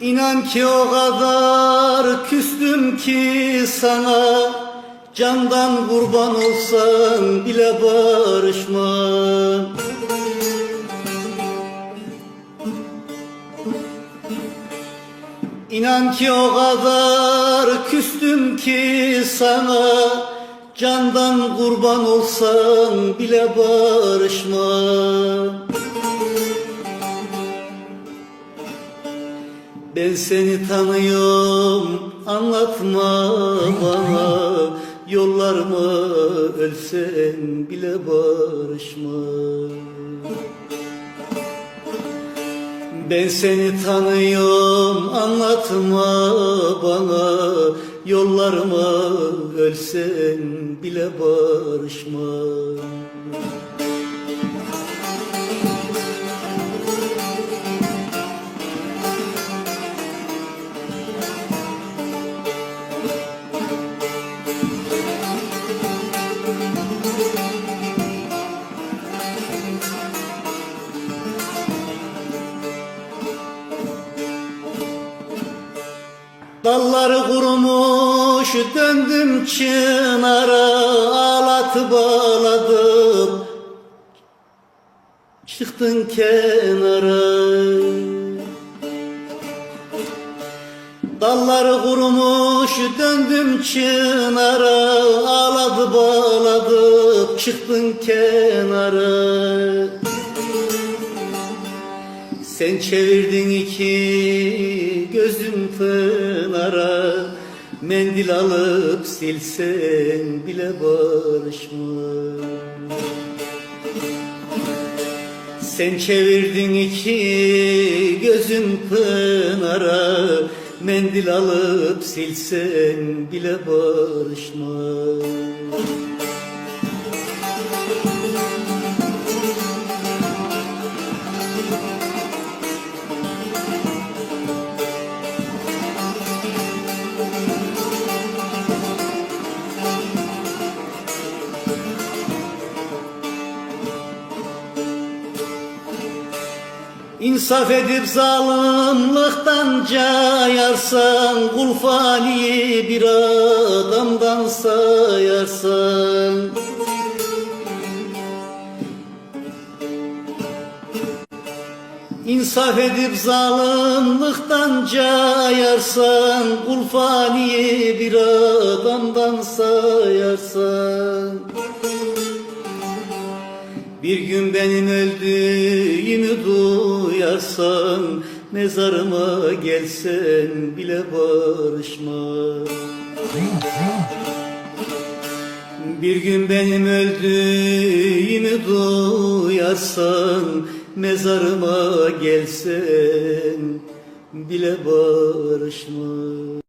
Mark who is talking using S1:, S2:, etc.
S1: İnan ki o kadar küstüm ki sana. Candan kurban olsan bile barışmam İnan ki o kadar küstüm ki sana. Candan kurban olsan bile barışmam Ben seni tanıyorum anlatma bana. Yollarıma ölsen bile barışma. Ben seni tanıyorum anlatma bana. Yollarıma ölsen bile barışma Dalları kurumuş döndüm çınara ağlatıp ağladım Çıktın kenara. Dalları kurumuş döndüm çınara ağladı bağladı çıktın kenara sen çevirdin iki gözüm pınara. Mendil alıp silsen bile barışma Sen çevirdin iki gözüm pınara. Mendil alıp silsen bile barışma İnsaf edip zalimlikten cayarsan Kul fani bir adamdan sayarsan. İnsaf edip zalimlikten cayarsan Kul fani bir adamdan sayarsan bir gün benim öldüğümü duyarsan Mezarıma gelsen bile barışma. Bir gün benim öldüğümü duyarsan Mezarıma gelsen bile barışma